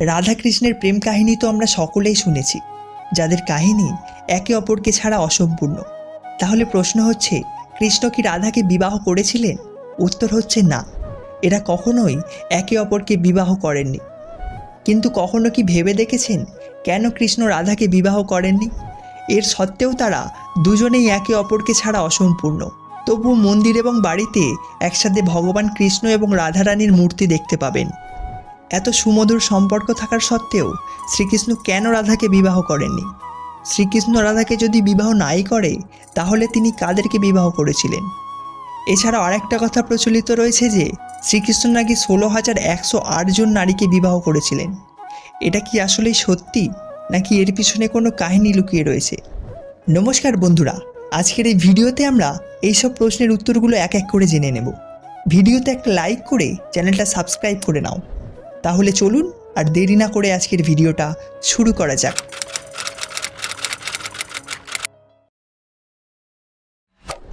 রাধাকৃষ্ণের প্রেম কাহিনী তো আমরা সকলেই শুনেছি, যাদের কাহিনী একে অপরকে ছাড়া অসম্পূর্ণ। তাহলে প্রশ্ন হচ্ছে, কৃষ্ণ কি রাধাকে বিবাহ করেছিলেন? উত্তর হচ্ছে না। এরা কখনোই একে অপরকে বিবাহ করেননি। কিন্তু কখনো কি ভেবে দেখেছেন কেন কৃষ্ণ রাধাকে বিবাহ করেননি? এর সত্ত্বেও তারা দুজনেই একে অপরকে ছাড়া অসম্পূর্ণ। তবু মন্দির এবং বাড়িতে একসাথে ভগবান কৃষ্ণ এবং রাধারানীর মূর্তি দেখতে পাবেন। এত সুমধুর সম্পর্ক থাকার সত্ত্বেও শ্রীকৃষ্ণ কেন রাধাকে বিবাহ করেননি? শ্রীকৃষ্ণ রাধাকে যদি বিবাহ নাই করে, তাহলে তিনি কাদেরকে বিবাহ করেছিলেন? এছাড়াও আরেকটা কথা প্রচলিত রয়েছে যে, শ্রীকৃষ্ণ নাকি ষোলো হাজার একশো জন নারীকে বিবাহ করেছিলেন। এটা কি আসলেই সত্যি, নাকি এর পিছনে কোনো কাহিনী লুকিয়ে রয়েছে? নমস্কার বন্ধুরা, আজকের এই ভিডিওতে আমরা এইসব প্রশ্নের উত্তরগুলো এক এক করে জেনে নেব। ভিডিওতে একটা লাইক করে চ্যানেলটা সাবস্ক্রাইব করে নাও। তাহলে চলুন আর দেরি না করে আজকের ভিডিওটা শুরু করা যাক।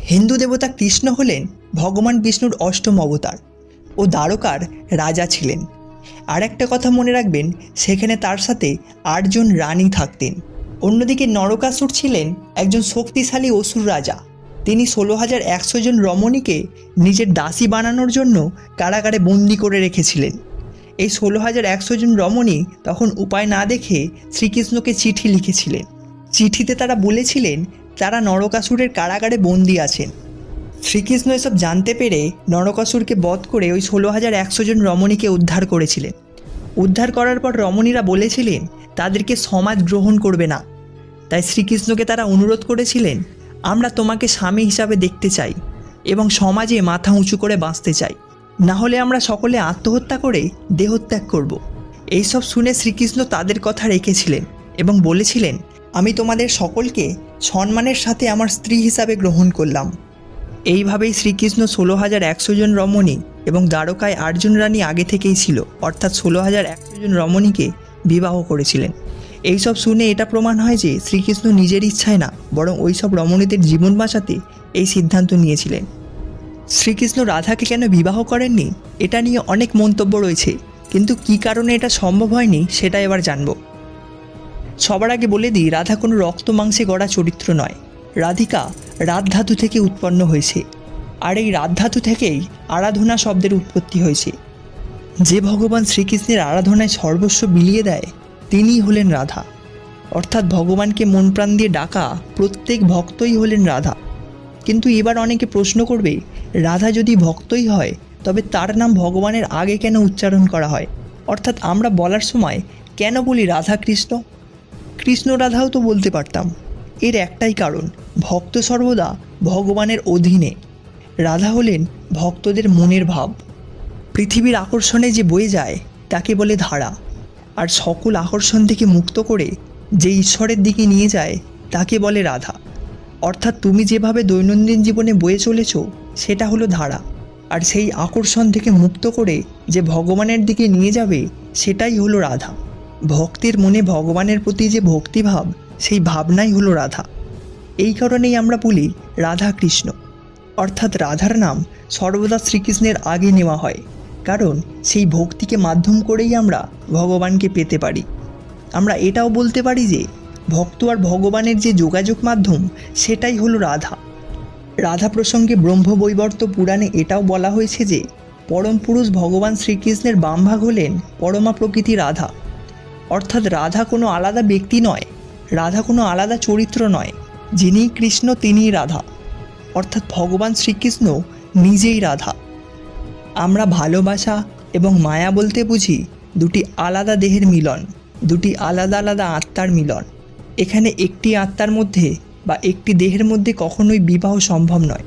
হিন্দু দেবতা কৃষ্ণ হলেন ভগবান বিষ্ণুর অষ্টম অবতার ও দ্বারকার রাজা ছিলেন। আর একটা কথা মনে রাখবেন, সেখানে তার সাথে আটজন রানী থাকতেন। অন্যদিকে নরকাসুর ছিলেন একজন শক্তিশালী অসুর রাজা। তিনি ষোলো হাজার একশো জন রমণীকে নিজের দাসী বানানোর জন্য কারাগারে বন্দি করে রেখেছিলেন। এই ষোলো হাজার একশো জন রমণী তখন উপায় না দেখে শ্রীকৃষ্ণকে চিঠি লিখেছিলেন। চিঠিতে তারা বলেছিলেন, তারা নরকাসুরের কারাগারে বন্দি আছেন। শ্রীকৃষ্ণ এসব জানতে পেরে নরকাসুরকে বধ করে ওই ষোলো হাজার একশো জন রমণীকে উদ্ধার করেছিলেন। উদ্ধার করার পর রমণীরা বলেছিলেন, তাদেরকে সমাজ গ্রহণ করবে না। তাই শ্রীকৃষ্ণকে তারা অনুরোধ করেছিলেন, আমরা তোমাকে স্বামী হিসাবে দেখতে চাই এবং সমাজে মাথা উঁচু করে বাঁচতে চাই। না হলে আমরা সকলে আত্মহত্যা করে দেহত্যাগ করব। এইসব শুনে শ্রীকৃষ্ণ তাদের কথা রেখেছিলেন এবং বলেছিলেন, আমি তোমাদের সকলকে সম্মানের সাথে আমার স্ত্রী হিসাবে গ্রহণ করলাম। এইভাবেই শ্রীকৃষ্ণ ষোলো হাজার একশো জন রমণী এবং দ্বারকায় আটজন রানী আগে থেকেই ছিল, অর্থাৎ ষোলো হাজার একশো জন রমণীকে বিবাহ করেছিলেন। এইসব শুনে এটা প্রমাণ হয় যে শ্রীকৃষ্ণ নিজের ইচ্ছায় না, বরং ওইসব রমণীদের জীবন বাঁচাতে এই সিদ্ধান্ত নিয়েছিলেন। শ্রীকৃষ্ণ রাধাকে কেন বিবাহ করেননি? এটা নিয়ে অনেক মন্তব্য রয়েছে। কিন্তু কী কারণে এটা সম্ভব হয়নি, সেটা এবার জানব। সবার আগে বলে দিই, রাধা কোনো রক্ত মাংসে গড়া চরিত্র নয়। রাধিকা রাত ধাতু থেকে উৎপন্ন হয়েছে। আর এই রাত ধাতু থেকেই আরাধনা শব্দের উৎপত্তি হয়েছে। যে ভগবান শ্রীকৃষ্ণের আরাধনায় সর্বস্ব বিলিয়ে দেয়, তিনিই হলেন রাধা। অর্থাৎ ভগবানকে মন প্রাণ দিয়ে ডাকা প্রত্যেক ভক্তই হলেন রাধা। কিন্তু এবার অনেকে প্রশ্ন করবে রাধা যদি ভক্তই হয়, তবে তার নাম ভগবানের আগে কেন উচ্চারণ করা হয়? অর্থাৎ আমরা বলার সময় কেন বলি রাধা কৃষ্ণ? কৃষ্ণ রাধাও তো বলতে পারতাম। এর একটাই কারণ, ভক্ত সর্বদা ভগবানের অধীনে। রাধা হলেন ভক্তদের মনের ভাব। পৃথিবীর আকর্ষণে যে বয়ে যায়, তাকে বলে ধারা। আর সকল আকর্ষণ থেকে মুক্ত করে যে ঈশ্বরের দিকে নিয়ে যায়, তাকে বলে রাধা। অর্থাৎ তুমি যেভাবে দৈনন্দিন জীবনে বয়ে চলেছ সেটা হলো ধারা। আর সেই আকর্ষণ থেকে মুক্ত করে যে ভগবানের দিকে নিয়ে যাবে, সেটাই হলো রাধা। ভক্তের মনে ভগবানের প্রতি যে ভক্তিভাব, সেই ভাবনাই হলো রাধা। এই কারণেই আমরা বলি রাধা কৃষ্ণ। অর্থাৎ রাধার নাম সর্বদা শ্রীকৃষ্ণের আগে নেওয়া হয়। কারণ সেই ভক্তিকে মাধ্যম করেই আমরা ভগবানকে পেতে পারি। আমরা এটাও বলতে পারি যে ভক্ত আর ভগবানের যে যোগাযোগ মাধ্যম, সেটাই হলো রাধা। রাধা প্রসঙ্গে ব্রহ্মবৈবর্ত পুরাণে এটাও বলা হয়েছে যে, পরম পুরুষ ভগবান শ্রীকৃষ্ণের বামভাগ হলেন পরমা প্রকৃতি রাধা। অর্থাৎ রাধা কোনো আলাদা ব্যক্তি নয়, রাধা কোনো আলাদা চরিত্র নয়, যিনি কৃষ্ণ তিনিই রাধা। অর্থাৎ ভগবান শ্রীকৃষ্ণ নিজেই রাধা। আমরা ভালোবাসা এবং মায়া বলতে বুঝি দুটি আলাদা দেহের মিলন, দুটি আলাদা আলাদা আত্মার মিলন। এখানে একটি আত্মার মধ্যে বা একটি দেহের মধ্যে কখনোই বিবাহ সম্ভব নয়।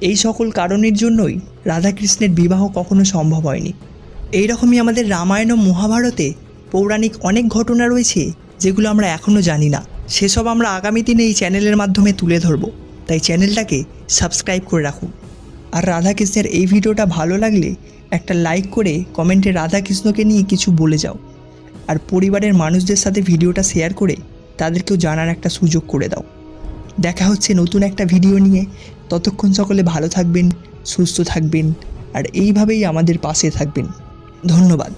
এই সকল কারণের জন্যই রাধাকৃষ্ণের বিবাহ কখনো সম্ভব হয়নি। এই রকমই আমাদের রামায়ণ ও মহাভারতে পৌরাণিক অনেক ঘটনা রয়েছে, যেগুলো আমরা এখনও জানি না। সেসব আমরা আগামী দিনে এই চ্যানেলের মাধ্যমে তুলে ধরবো। তাই চ্যানেলটাকে সাবস্ক্রাইব করে রাখুন। আর রাধাকৃষ্ণের এই ভিডিওটা ভালো লাগলে একটা লাইক করে কমেন্টে রাধাকৃষ্ণকে নিয়ে কিছু বলে যাও। আর পরিবারের মানুষদের সাথে ভিডিওটা শেয়ার করে তাদেরকেও জানার একটা সুযোগ করে দাও। দেখা হচ্ছে নতুন একটা ভিডিও নিয়ে। ততক্ষণ সকলে ভালো থাকবেন, সুস্থ থাকবেন, আর এইভাবেই আমাদের পাশে থাকবেন। ধন্যবাদ।